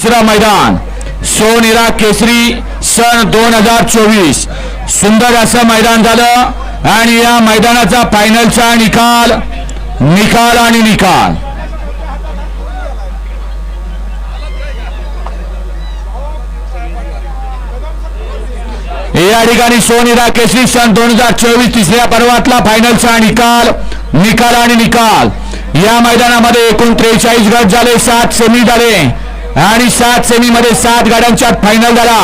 तिसरं मैदान सोनेरा केसरी सन दोन हजार चोवीस. सुंदर असं मैदान झालं आणि या मैदानाचा फायनलचा निकाल निकाल आणि निकाल. या ठिकाणी सोनेरा केसरी सन दोन हजार चोवीस तिसऱ्या पर्वातला फायनलचा निकाल निकाल आणि निकाल. या मैदानामध्ये एकूण त्रेचाळीस गट झाले सात सेमी झाले. आणि सात सेमी मध्ये सात गाड्यांच्या फायनल झाला.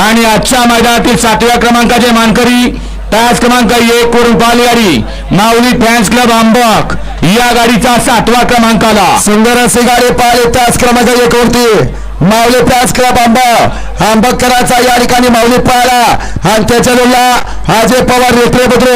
आणि आजच्या मैदानातील सातव्या क्रमांकाचे मानकरी तास क्रमांक एक वरून पाहिली गाडी माऊली फॅन्स क्लब आंबक. या गाडीचा सातवा क्रमांक आला. सुंदर असे गाडी पाहिले त्याच क्रमांक एक वरती. माऊली प्यास क्लब आंबा. आंबकराचा या ठिकाणी माऊली पाहिला आणि त्याच्या जोडला अजय पवार रेत्रे बद्रो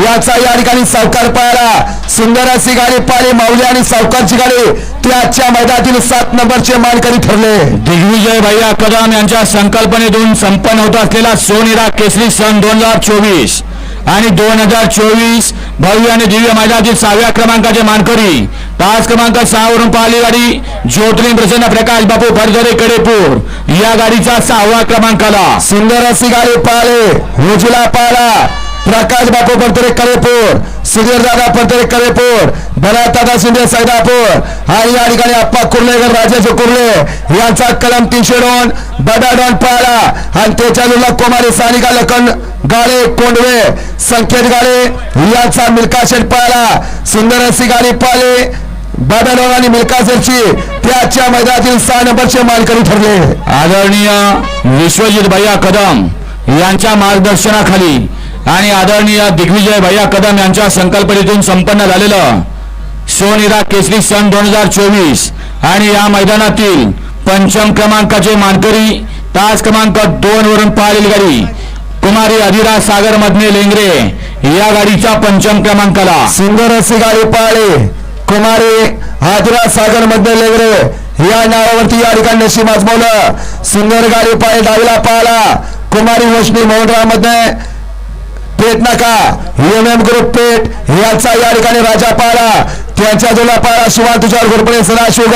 याचा या ठिकाणी सावकार पाहिला सुंदर अशी गाडी पाहिली माऊली आणि सावकारची गाडी. ती आजच्या मैदानातील सात नंबरचे मानकरी ठरले. दिग्विजय भैया कदम यांच्या संकल्पनेतून संपन्न होत असलेला सोनेरा केसरी सन दोन हजार चोवीस. आणि दोन हजार चोवीस भव्य आणि दिव्य मैदानातील सहाव्या क्रमांकाचे मानकरी. तास क्रमांक सहावरून पाहिली गाडी. ज्योतिर्लिंग प्रसन्न प्रकाश बापू फडजरे कडेपूर. या गाडीचा सहावा क्रमांकाला सुंदर अशी गाडी पाहिले रुजुला पाहिला प्रकाश बापू भरतरे करेपूर सुधीर दादा पडतरे करेपूर भरत दादा शिंदे सैदापूर. हा या ठिकाणी अप्पा कुर्लेकर राजेश कुर्ले यांचा कलम तीनशे दोन बडा डॉन पाहिला आणि त्याच्या जोडला कुमारी सानिका लखन गाडे कोंडवे संकेत गाडे यांचा मिल्का शेट पाहिला सुंदर अशी गाडी पाहिली बाबा आणि मिल्का त्याच्या मैदानातील सहा नंबरचे मानकरी ठरले. आदरणीय विश्वजित भैया कदम यांच्या मार्गदर्शनाखाली आणि आदरणीय दिग्विजय भैया कदम यांच्या संकल्पनेतून संपन्न झालेलं सोनिरा केसरी सन दोन हजार चोवीस आणि या मैदानातील पंचम क्रमांकाचे मानकरी तास क्रमांक दोन वरून पाहिलेली गाडी कुमारी अधिरा सागर मधने लेंगरे या गाडीचा पंचम क्रमांक आला सुंदर अशी गाडी पाळली. कुमारी आदिरा सागरमध्ये लेगरे. या नावावरती या ठिकाणी नशीब आजमवलं सुंदर गाडी पाय डावीला पाहिला कुमारी वशनी मोहनरावमध्ये पेट नाका. एम एम ग्रुप पेट. याचा या ठिकाणी राजा पारा त्यांच्या जुला पाळा शिवान तुषार घोरपडे सदाशिव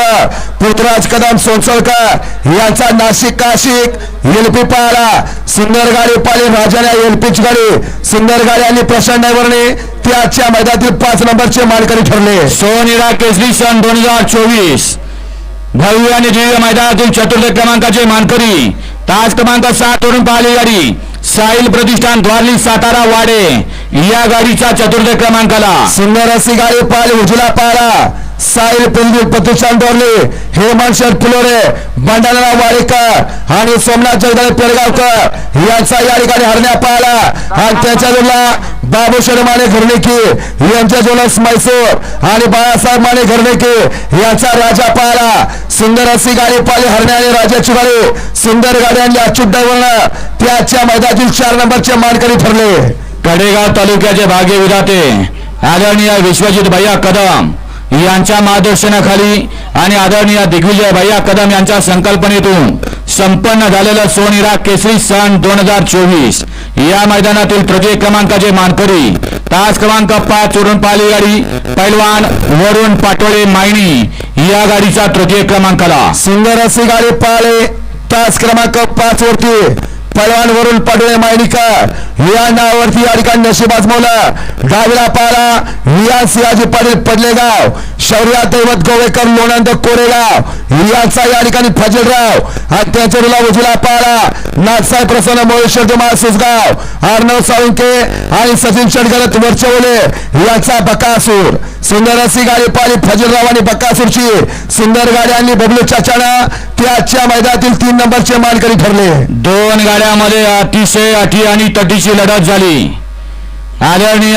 पृथ्वीराज कदम सोनसळकर यांचा नाशिक काशिक. एलपी पाळा सुंदर गाडी पाली राजाने एलपीची गाडी. सुंदर गाडी आणि प्रशांत ड्रायव्हरने त्याच्या मैदानातील पाच नंबरचे मालकरी ठरले. सोनिरा केसरी सन दोन हजार चोवीस. भव्य आणि दिव्य मैदानातील चतुर्थ क्रमांकाचे मानकरी. तास क्रमांक सात वरून पाहिली गाडी. साहिल प्रतिष्ठान द्वारली सातारा वाडे. या गाडीचा चतुर्थ क्रमांकाला. सुंदर अशी गाडी पाल उजला पाला साहिल पिंजूर प्रतिष्ठान डोरले हेमंत फुलोरे बंडाला वाडेकर आणि सोमनाथ जगदाळे पेडगावकर यांचा या ठिकाणी हरण्या पाहिला आणि त्याच्या जोडला बाबू शर्माने यांच्या जोनस मैसूर आणि बाळासाहेब माने घरनेकी यांचा राजा पाहिला. सुंदर अशी गाडी पाहिली हरणे आणि राजाची गाडी. सुंदर गाडी आणि अच्युत ड्रायव्हरनं त्याच्या मैदानातील चार नंबरचे मानकरी ठरले. कडेगाव तालुक्याचे भाग्य विधाते आदरणीय विश्वजित भैया कदम यांच्या मार्गदर्शनाखाली आणि आदरणीय दिग्विजय भैया कदम यांच्या संकल्पनेतून संपन्न झालेलं सोनिरा केसरी सन दोन हजार चोवीस. या मैदानातील तृतीय क्रमांकाचे मानकरी तास क्रमांक पाच वरून पाली गाडी पैलवान वरुण पाटोळे मायणी. या गाडीचा तृतीय क्रमांकाला. सुंदर असे गाडी पाळे तास क्रमांक पाच वरती. पलवान वरून पडवे मायनिकर या नावावरती या ठिकाणी नशीब आजमवलं डावीला पारा. रिया सियाजी पाटील पडलेगाव. शौर्या दैवत गोवेकर लोणंद कोरेगाव. रियाचा या ठिकाणी फजलराव. आणि रुला उजला पारा. नागसाहेब प्रसन्न महेश्वर जमाल सुसगाव अर्णव साळुंके आणि सचिन षडगलत वरचवले याचा बकासूर. सुंदर अशी गाडी पाहिली फजलराव आणि बक्कासूरची सुंदर गाडी आणि बबलू चाचाना. त्याच्या मैदानातील तीन नंबरचे मानकरी ठरले. दोन गाड्यामध्ये अतिशय अटी आणि तटीची लढत झाली. आदरणीय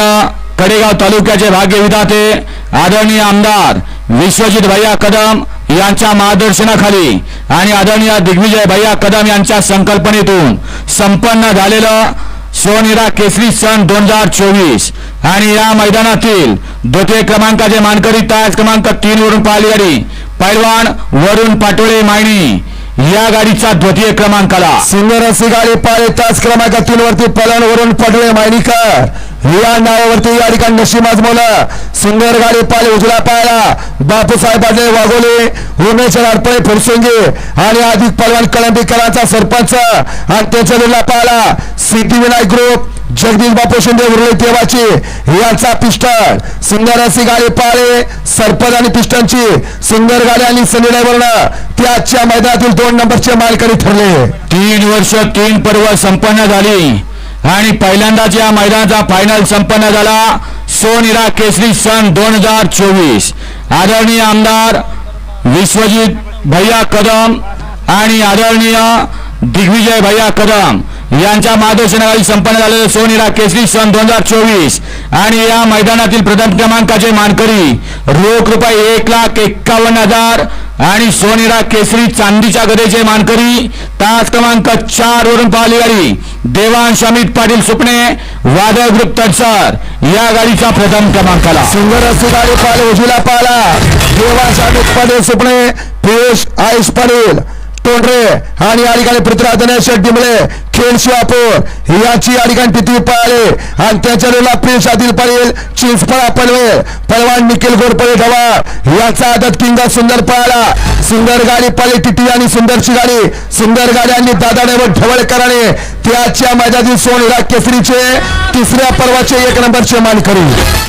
कडेगाव तालुक्याचे भाग्य विधाते आदरणीय आमदार विश्वजित भैया कदम यांच्या मार्गदर्शनाखाली आणि आदरणीय दिग्विजय भैया कदम यांच्या संकल्पनेतून संपन्न झालेलं सोनिरा केसरी सण दोन हजार चोवीस आणि या मैदानातील द्वितीय क्रमांकाचे मानकरी तास क्रमांक तीन वरून पाहिली गाडी पैलवान वरुण पाटोळे मायणी या गाडीचा द्वितीय क्रमांकाला. आला अशी गाडी पाळे तास क्रमांक तीन वरती पलनवरून पडले मायनीकर. या नावावरती या ठिकाणी नशीब आजमवलं सुंदर गाडी पाले उजला पायला. बापूसाहेब पाटील वाघोले उमेश अडपळे फुरसुंगी आणि अधिक पलवान कळंबीकरांचा सरपंच. आणि त्याच्या जोडला पाहिला विनायक ग्रुप जगदीश बापू शिंदे उरले देवाची यांचा पिस्टन. सुंदर अशी गाडी पाळे. सरपंच आणि पिस्टनची. सुंदर गाडी आणि सनी ड्रायव्हरनं त्याच्या मैदानातील दोन नंबरचे मालकरी ठरले. तीन वर्ष तीन पर्व संपन्न झाली. आणि पहिल्यांदाच या मैदानाचा फायनल संपन्न झाला. सोनिरा केसरी सन दोन हजार चोवीस. आदरणीय आमदार विश्वजित भैया कदम आणि आदरणीय दिग्विजय भैया कदम. यांच्या मार्गदर्शनाखाली संपन्न झालेलं सोनिरा केसरी सन दोन हजार चोवीस. आणि या मैदानातील प्रथम क्रमांकाचे मानकरी रोख रुपये एक लाख एक्कावन्न हजार आणि सोनिरा केसरी चांदीच्या गदेचे मानकरी तास क्रमांक चार वरून पाहिली गाडी देवांश अमित पाटील सुपणे वादळ ग्रुप तडसर या गाडीचा प्रथम क्रमांकाला. सुंदर अशी गाडी पाहिले उजवीला पाहिला देवांश अमित पाटील सुपणे पियुष आयुष पाटील. तोंडरे आणि या ठिकाणी पृथ्वीराज गणेश डिमळे खेळ शिवापूर याची या ठिकाणी तिथी पळाले. आणि त्याच्या वेळेला प्रिन्स आदिल पाटील चिंचपळा पनवेल पलवान निखिल गोरपळे ढवा. याचा आदत किंगा सुंदर पळाला. सुंदर गाडी पाहिली टिटी आणि सुंदरची गाडी सुंदर गाडी आणि दादाने व ढवळकराने त्याच्या मैदानी सोन केसरीचे तिसऱ्या पर्वाचे एक नंबरचे मानकरी.